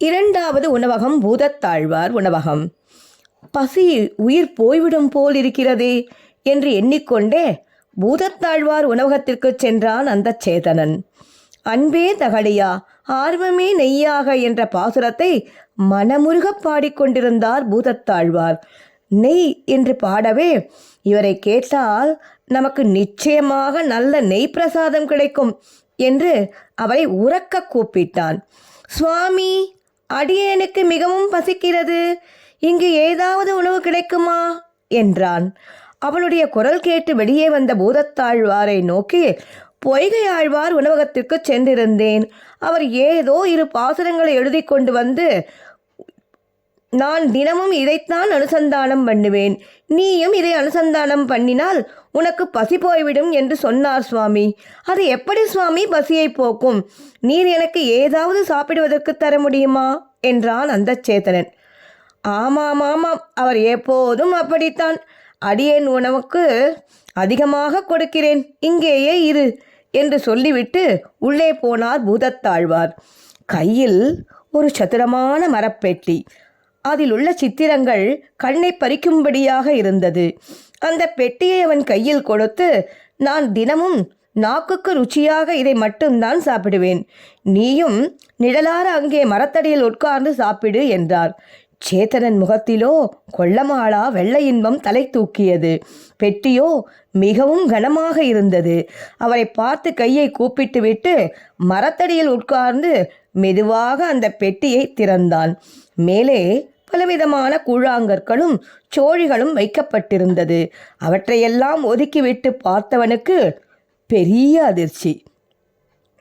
இரண்டாவது உணவகம் பூதத்தாழ்வார் உணவகம். பசி உயிர் போய்விடும் போல் இருக்கிறதே என்று எண்ணிக்கொண்டே பூதத்தாழ்வார் உணவகத்திற்கு சென்றான் அந்த சேதனன் அன்பே தகடியா ஆர்வமே நெய்யாக என்ற பாசுரத்தை மனமுருக பாடிக்கொண்டிருந்தார் பூதத்தாழ்வார். நெய் என்று பாடவே இவரை கேட்டால் நமக்கு நிச்சயமாக நல்ல நெய் பிரசாதம் கிடைக்கும் என்று அவரை உறக்க கூப்பிட்டான். சுவாமி அடியேனுக்கு மிகவும் பசிக்கிறது. இங்கு ஏதாவது உணவு கிடைக்குமா? என்றான். அவனுடைய குரல் கேட்டு வெளியே வந்த பூதத்தாழ்வாரை நோக்கி பொய்கை ஆழ்வார் உணவகத்திற்கு சென்றிருந்தேன். அவர் ஏதோ இரு பாசுரங்களை எழுதி கொண்டு வந்து நான் தினமும் இதைத்தான் அனுசந்தானம் பண்ணுவேன். நீயும் இதை அனுசந்தானம் பண்ணினால் உனக்கு பசி போய்விடும் என்று சொன்னார் சுவாமி. அது எப்படி சுவாமி பசியை போக்கும்? நீர் எனக்கு ஏதாவது சாப்பிடுவதற்கு தர முடியுமா? என்றான் அந்த சேத்தனன் ஆமாம் ஆமாம் அவர் எப்போதும் அப்படித்தான். அடியேன் உணவுக்கு அதிகமாக கொடுக்கிறேன். இங்கேயே இரு என்று சொல்லிவிட்டு உள்ளே போனார் பூதத்தாழ்வார். கையில் ஒரு சதுரமான மரப்பெட்டி. அதில் உள்ள சித்திரங்கள் கண்ணை பறிக்கும்படியாக இருந்தது. அந்த பெட்டியை அவன் கையில் கொடுத்து நான் தினமும் நாக்குக்கு ருச்சியாக இதை மட்டும்தான் சாப்பிடுவேன். நீயும் நிழலார அங்கே மரத்தடியில் உட்கார்ந்து சாப்பிடு என்றார். சேத்தனன் முகத்திலோ கொள்ளமாளா வெள்ளை இன்பம் தலை தூக்கியது. பெட்டியோ மிகவும் கனமாக இருந்தது. அவரை பார்த்து கையை கூப்பிட்டு விட்டு மரத்தடியில் உட்கார்ந்து மெதுவாக அந்த பெட்டியை திறந்தான். மேலே பலவிதமான கூழாங்கற்களும் சோழிகளும் வைக்கப்பட்டிருந்தது. அவற்றையெல்லாம் ஒதுக்கிவிட்டு பார்த்தவனுக்கு பெரிய அதிர்ச்சி.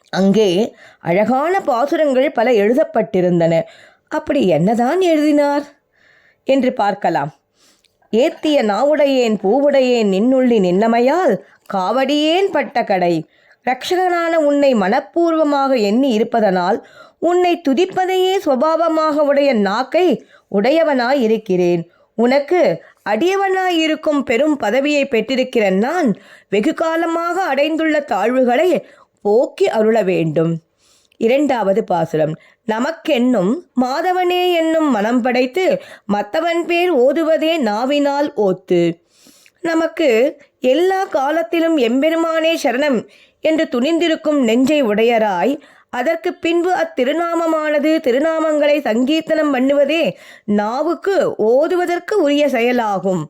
அங்கே அழகான பாசுரங்கள் பல எழுதப்பட்டிருந்தன. அப்படி என்னதான் எழுதினார்? என்று பார்க்கலாம். ஏத்திய நாவுடையேன் பூவுடையேன் நின்னுள்ளி நின்னமையால் காவடியேன் பட்ட கடை. ரக்ஷகனான உன்னை மனப்பூர்வமாக எண்ணி இருப்பதனால் உன்னை துதிப்பதையே சுவாவமாக உடைய நாக்கை உடையவனாய் இருக்கிறேன் உனக்கு அடியவனாய் இருக்கும் பெரும் பதவியை பெற்றிருக்கிற நான் வெகு காலமாக அடைந்துள்ள தாழ்வுகளை போக்கி அருள வேண்டும். இரண்டாவது பாசுரம். நமக்கென்னும் மாதவனே என்னும் மனம் படைத்து மத்தவன் பேர் ஓதுவதே நாவினால் ஓத்து. நமக்கு எல்லா காலத்திலும் எம்பெருமானே சரணம் என்று துணிந்திருக்கும் நெஞ்சை உடையராய் அதற்கு பின்பு அத்திருநாமமானது திருநாமங்களை சங்கீர்த்தனம் பண்ணுவதே நாவுக்கு ஓதுவதற்கு உரிய செயலாகும்.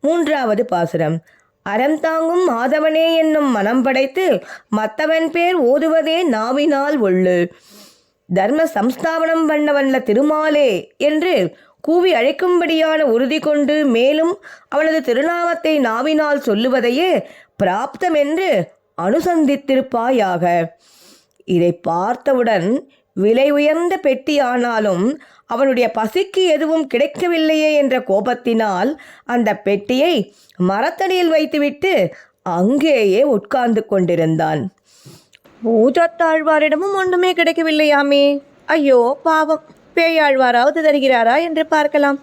மூன்றாவது பாசுரம். அறம் தாங்கும் மாதவனே என்னும் மனம் படைத்து மத்தவன் பேர் ஓதுவதே நாவினால் ஒள்ளு. தர்ம சம்ஸ்தாபனம் பண்ணவன்ல திருமாலே என்று கூவி அழைக்கும்படியான உறுதி கொண்டு மேலும் அவனது திருநாமத்தை நாவினால் சொல்லுவதையே பிராப்தம் என்று அனுசந்தித்திருப்பாயாக. இதை பார்த்தவுடன் விலை உயர்ந்த பெட்டி ஆனாலும் அவனுடைய பசிக்கு எதுவும் கிடைக்கவில்லையே என்ற கோபத்தினால் அந்த பெட்டியை மரத்தடியில் வைத்துவிட்டு அங்கேயே உட்கார்ந்து கொண்டிருந்தான். பூதத்தாழ்வாரிடமும் ஒன்றுமே கிடைக்கவில்லையாமே. ஐயோ பாவம். பேயாழ்வாராவது தருகிறாரா என்று பார்க்கலாம்.